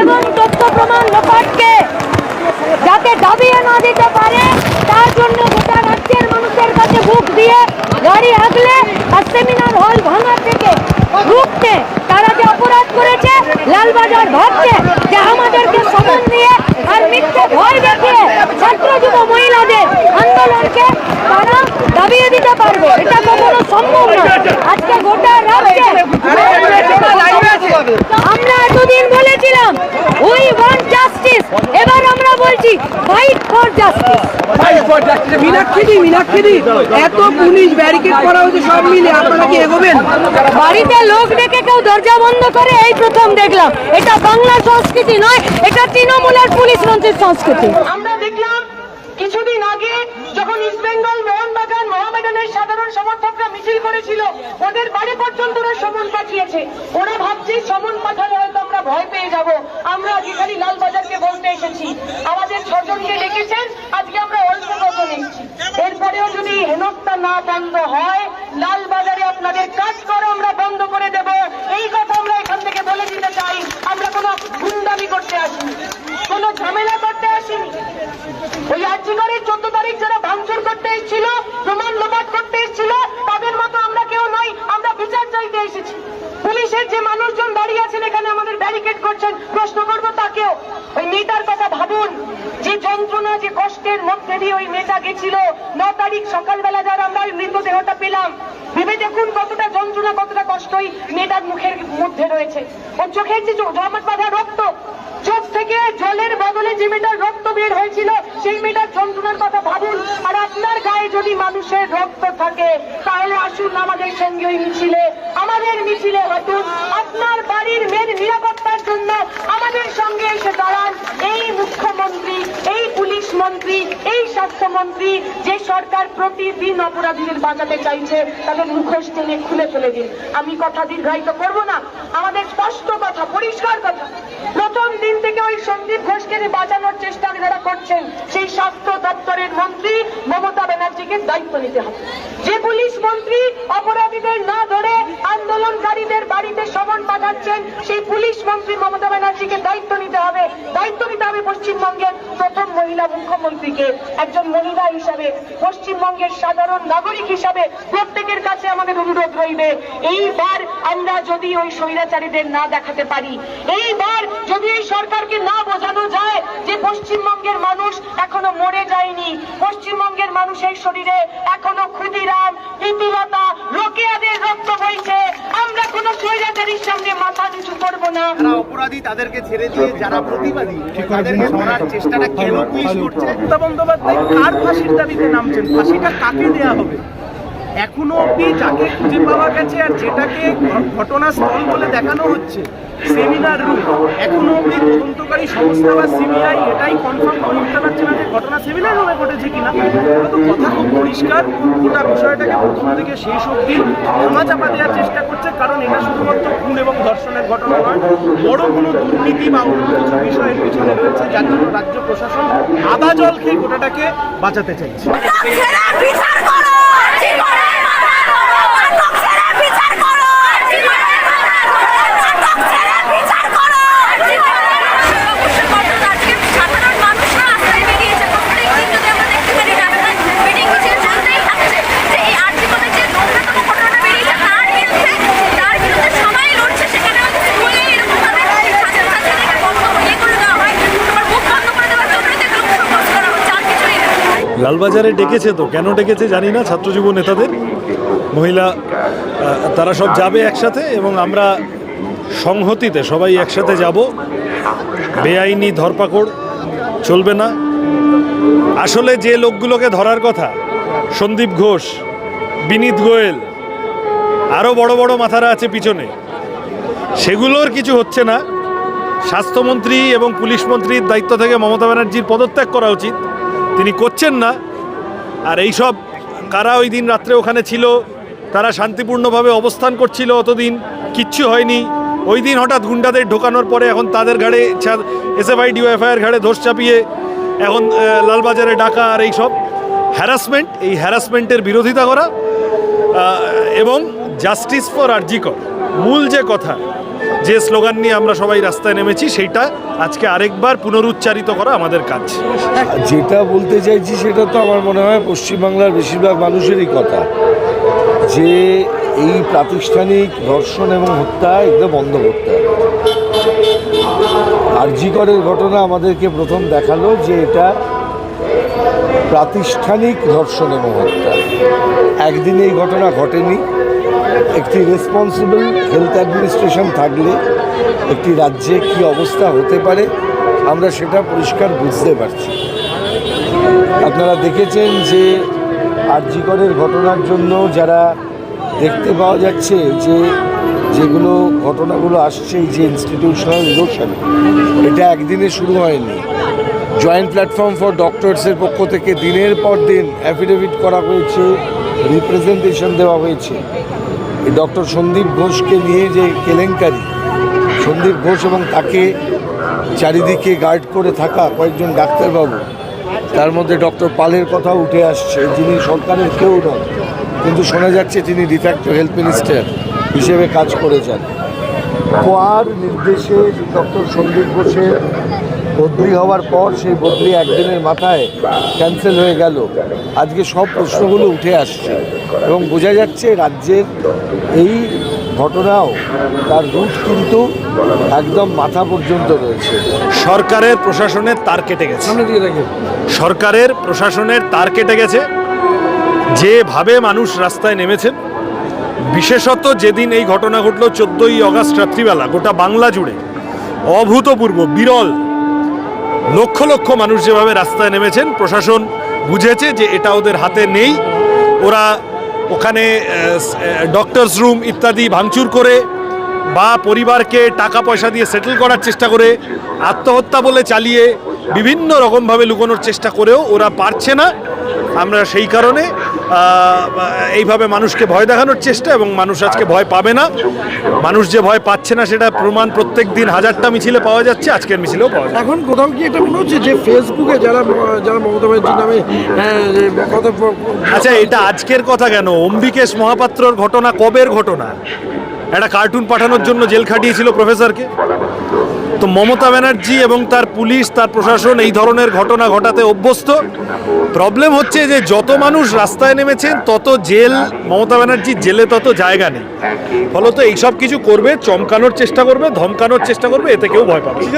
এবং যাতে দাবিয়ে না দিতে পারে, তার জন্য গোটা রাজ্যের মানুষের কাছে বুক দিয়ে গাড়ি আগলে তারা যে অপরাধ করেছে, লালবাজার ভাবছে যে আমাদেরকে সমন দিয়ে আর মিথ্যে ছাত্র যুব মহিলাদের দাবিয়ে দিতে পারবে। এটা সম্ভব নয়। আজকে গোটা রাজ্যে জাস্টিস এত পুলিশ ব্যারিকেড করা হয়েছে সব মিলে আপনারা কি এগোবেন? বাড়িতে লোক ডেকে কেউ দরজা বন্ধ করে এই প্রথম দেখলাম। এটা বাংলা সংস্কৃতি নয় এটা তৃণমূলের পুলিশ মন্ত্রীর সংস্কৃতি। আমরা দেখলাম কিছুদিন আগে যখন ইস্ট বেঙ্গল মোহনবাগান মোহামেডানের সাধারণ সমর্থকরা মিছিল করেছিল, ওদের বাড়ি পর্যন্ত ওরা সমন পাঠিয়েছে। ওরা ভাবছে সমন পাঠালে হয়তো আমরা ভয় পেয়ে যাব। আমরা আজকে লালবাজারকে বলতে এসেছি। আমাদের ছজনকে ডেকেছেন, আজকে আমরা অল্প কজন এসেছি। এরপরেও যদি হেনস্থা না বন্ধ হয়, লালবাজারে আপনাদের কাজ করো, আমরা বন্ধ করে দেব এই কথা আমরা এখান থেকে বলে দিতে চাই আমরা কোনো গুন্ডামি করতে আসিনি কোনো ঝামেলা করতে আসিনি ওই আর্জিগরের চোদ্দ তারিখ যারা ভাঙচুর করতে এসেছিল প্রমাণ লোপাট করতে এসেছিল তাদের মতো আমরা কেউ নই আমরা বিচার চাইতে এসেছি পুলিশের যে মানুষজন দাঁড়িয়ে আছেন এখানে আমাদের ব্যারিকেড করছেন প্রশ্ন করব তাকেও ওই মেয়েটার কথা ভাবুন যে যন্ত্রণা যে কষ্টের মধ্যে দিয়ে ওই মেয়েটা গেছিল, ন তারিখ সকালবেলা যারা আমরা ওই মৃতদেহটা পেলাম। ভেবে দেখুন কতটা যন্ত্রণা, কতটা কষ্ট ওই মেয়েটার মুখের মধ্যে রয়েছে। ওর চোখের যে জমাট বাঁধা রক্ত, চোখ থেকে জলের বদলে যে মেয়েটার রক্ত বের হয়েছিল, সেই মেয়েটার যন্ত্রণার কথা ভাবুন। আর আপনার গায়ে যদি মানুষের রক্ত থাকে, তাহলে আসুন আমাদের সঙ্গে ওই মিছিলে। আমাদের মিছিলে হয়তো আপনার বাড়ির মেয়ের নিরাপত্তার জন্য আমাদের সঙ্গে এসে দাঁড়ান। এই মুখ্যমন্ত্রী এই পুলিশ মন্ত্রী এই স্বাস্থ্যমন্ত্রী যে সরকার প্রতিদিন অপরাধীদের বাঁচাতে চাইছে, তাদের মুখোশ টেনে খুলে ফেলে দিন। আমি কথা দীর্ঘায়িত করব না। আমাদের স্পষ্ট কথা, পরিষ্কার কথা। প্রথম দিন থেকে ওই সন্দীপ ঘোষকে বাঁচানোর চেষ্টা যারা করছেন, সেই স্বাস্থ্য দপ্তরের মন্ত্রী মমতা ব্যানার্জিকে দায়িত্ব নিতে হবে। যে পুলিশ মন্ত্রী অপরাধীদের না ধরে আন্দোলনকারীদের বাড়িতে সমন পাঠাচ্ছেন সেই পুলিশ মন্ত্রী মমতা ব্যানার্জিকে দায়িত্ব নিতে হবে দায়িত্ব নিতে হবে পশ্চিমবঙ্গের প্রথম মহিলা মুখ্যমন্ত্রীকে একজন মহিলা হিসাবে, পশ্চিমবঙ্গের সাধারণ নাগরিক হিসাবে প্রত্যেকের কাছে আমাদের অনুরোধ রইবে, এইবার আমরা যদি ওই স্বৈরাচারীদের না দেখাতে পারি, এইবার যদি এই সরকারকে না বোঝানো যায় যে পশ্চিমবঙ্গের মানুষ এখনও মরে যায়নি, পশ্চিমবঙ্গের মানুষের শরীরে এখনও ক্ষুদিরাম অপরাধী তাদেরকে ছেড়ে দিয়ে যারা প্রতিবাদী তাদেরকে ধরার চেষ্টাটা কেন পুলিশ করছে? মমতা বন্দ্যোপাধ্যায় কার ফাঁসির দাবিতে নামছেন? ফাঁসিটা কাকে দেয়া হবে? এখনও অব্দি যাকে খুঁজে পাওয়া গেছে আর যেটাকে ঘটনাস্থল বলে দেখানো হচ্ছে, সেমিনার রুম। এখনও অব্দি তদন্তকারী সংস্থা বা সিবিআই এটাই কনফার্ম করে উঠতে পারছে না যে ঘটনা সেমিনার রুমে ঘটেছে কিনা। কিন্তু কথা খুব পরিষ্কার, গোটা বিষয়টাকে প্রথম থেকে শেষ অব্দি ধামা চাপা দেওয়ার চেষ্টা করছে, কারণ এটা শুধুমাত্র খুন এবং ধর্ষণের ঘটনা নয়, বড় কোনো দুর্নীতি বা অন্য কিছু বিষয়ের পিছনে রয়েছে যার জন্য রাজ্য প্রশাসন আদা জল খেয়ে গোটাটাকে বাঁচাতে চাইছে ছেড়ে বিচার করো জীবনের মাথা ধরো নাটক ছেড়ে বিচার করো জীবনের মাথা ধরো নাটক ছেড়ে বিচার করো সাধারণ মানুষরা রাস্তায় বেরিয়েছে প্রত্যেক দিন যদি আমরা দেখতে পারি রাস্তায় মিটিং মিছিল চলতেই থাকছে যে এই আর্থিকতা যে নোংরাতম ঘটনাটা বেরিয়েছে তার বিরুদ্ধে তার বিরুদ্ধে সবাই লড়ছে সেখানে হয়তো স্কুলে এরকম ভাবে ছাত্রছাত্রীদেরকে বন্ধ ইয়ে করে দেওয়া হয় তোমার মুখ বন্ধ করে দেওয়ার জন্যই তো এগুলো উপহাস করা হচ্ছে আর কিছুই না লালবাজারে ডেকেছে তো? কেন ডেকেছে জানি না, ছাত্র যুব নেতাদের। মহিলা তারা সব যাবে একসাথে এবং আমরা সংহতিতে সবাই একসাথে যাব। বেআইনি ধরপাকড় চলবে না। আসলে যে লোকগুলোকে ধরার কথা, সন্দীপ ঘোষ, বিনীত গোয়েল আরও বড় বড় মাথারা আছে পিছনে, সেগুলোর কিছু হচ্ছে না। স্বাস্থ্যমন্ত্রী এবং পুলিশ মন্ত্রীর দায়িত্ব থেকে মমতা ব্যানার্জির পদত্যাগ করা উচিত। তিনি করছেন না। আর এই সব কারা ওই দিন রাত্রে ওখানে ছিল, তারা শান্তিপূর্ণভাবে অবস্থান করছিল অতদিন, কিচ্ছু হয়নি। ওই দিন হঠাৎ গুন্ডাদের ঢোকানোর পরে এখন তাদের ঘাড়ে এসএফআই ডিওএফআইয়ের ঘাড়ে দোষ চাপিয়ে এখন লালবাজারে ডাকা আর এই সব হ্যারাসমেন্ট এই হ্যারাসমেন্টের বিরোধিতা করা এবং জাস্টিস ফর আরজিকর মূল যে কথা, যে স্লোগান নিয়ে আমরা সবাই রাস্তায় নেমেছি, সেইটা আজকে আরেকবার পুনরুচ্চারিত করা আমাদের কাজ। যেটা বলতে চাইছি সেটা তো আমার মনে হয় পশ্চিমবাংলার বেশিরভাগ মানুষেরই কথা। যে এই প্রাতিষ্ঠানিক ধর্ষণ এবং হত্যা এগুলো বন্ধ করতে হবে। আরজিকরের ঘটনা আমাদেরকে প্রথম দেখাল যে এটা প্রাতিষ্ঠানিক ধর্ষণ এবং হত্যা। একদিনে এই ঘটনা ঘটেনি। একটি রেসপন্সিবল হেলথ অ্যাডমিনিস্ট্রেশন থাকলে একটি রাজ্যে কি অবস্থা হতে পারে, আমরা সেটা পরিষ্কার বুঝতে পারছি। আপনারা দেখেছেন যে আরজিকরের ঘটনার জন্য যারা দেখতে পাওয়া যাচ্ছে যে যেগুলো ঘটনাগুলো আসছে যে ইনস্টিটিউশনাল ইরোশন এটা একদিনে শুরু হয়নি। জয়েন্ট প্ল্যাটফর্ম ফর ডক্টরসের পক্ষ থেকে দিনের পর দিন অ্যাফিডেভিট করা হয়েছে রিপ্রেজেন্টেশন দেওয়া হয়েছে। এই ডক্টর সন্দীপ ঘোষকে নিয়ে যে কেলেঙ্কারি, সন্দীপ ঘোষ এবং তাকে চারিদিকে গার্ড করে থাকা কয়েকজন ডাক্তারবাবু, তার মধ্যে ডক্টর পালের কথা উঠে আসছে, যিনি সরকারের কেউ নন, কিন্তু শোনা যাচ্ছে তিনি ডিফ্যাক্টো হেলথ মিনিস্টার হিসেবে কাজ করেছেন। কোয়ার নির্দেশে ডক্টর সন্দীপ ঘোষের বদলি হওয়ার পর সেই বদলি একদিনের মাথায় ক্যান্সেল হয়ে গেল। আজকে সব প্রশ্নগুলো উঠে আসছে এবং বোঝা যাচ্ছে রাজ্যের এই ঘটনাও তার রুট কিন্তু একদম মাথা পর্যন্ত রয়েছে। সরকারের প্রশাসনের তার কেটে গেছে। সরকারের প্রশাসনের তার কেটে গেছে। যেভাবে মানুষ রাস্তায় নেমেছেন বিশেষত যেদিন এই ঘটনা ঘটলো চোদ্দোই অগাস্ট রাত্রিবেলা গোটা বাংলা জুড়ে অভূতপূর্ব বিরল লক্ষ লক্ষ মানুষ যেভাবে রাস্তায় নেমেছেন, প্রশাসন বুঝেছে যে এটা ওদের হাতে নেই। ওরা ওখানে ডক্টরস রুম ইত্যাদি ভাঙচুর করে বা পরিবারকে টাকা পয়সা দিয়ে সেটেল করার চেষ্টা করে, আত্মহত্যা বলে চালিয়ে বিভিন্ন রকমভাবে লুকোনোর চেষ্টা করেও ওরা পারছে না। আমরা সেই কারণে এইভাবে মানুষকে ভয় দেখানোর চেষ্টা এবং মানুষ আজকে ভয় পাবে না। মানুষ যে ভয় পাচ্ছে না সেটা প্রমাণ প্রত্যেক দিন হাজারটা মিছিলে পাওয়া যাচ্ছে আজকের মিছিলেও পাওয়া যাচ্ছে। এখন কোথাও কি এটা মনে হচ্ছে যে ফেসবুকে যারা যারা মমতা ব্যানার্জির নামে হ্যাঁ, কথা আচ্ছা এটা আজকের কথা কেন? অম্বিকেশ মহাপাত্রর ঘটনা কবের ঘটনা? একটা কার্টুন পাঠানোর জন্য জেল খাটিয়েছিল প্রফেসরকে তো মমতা ব্যানার্জি এবং তার পুলিশ, তার প্রশাসন এই ধরনের ঘটনা ঘটাতে অভ্যস্ত প্রবলেম হচ্ছে যে যত মানুষ রাস্তায় নেমেছেন, তত জেল, মমতা ব্যানার্জির জেলে তত জায়গা নেই ফলত এইসব কিছু করবে, চমকানোর চেষ্টা করবে, ধমকানোর চেষ্টা করবে, এতে কেউ ভয় পাবে।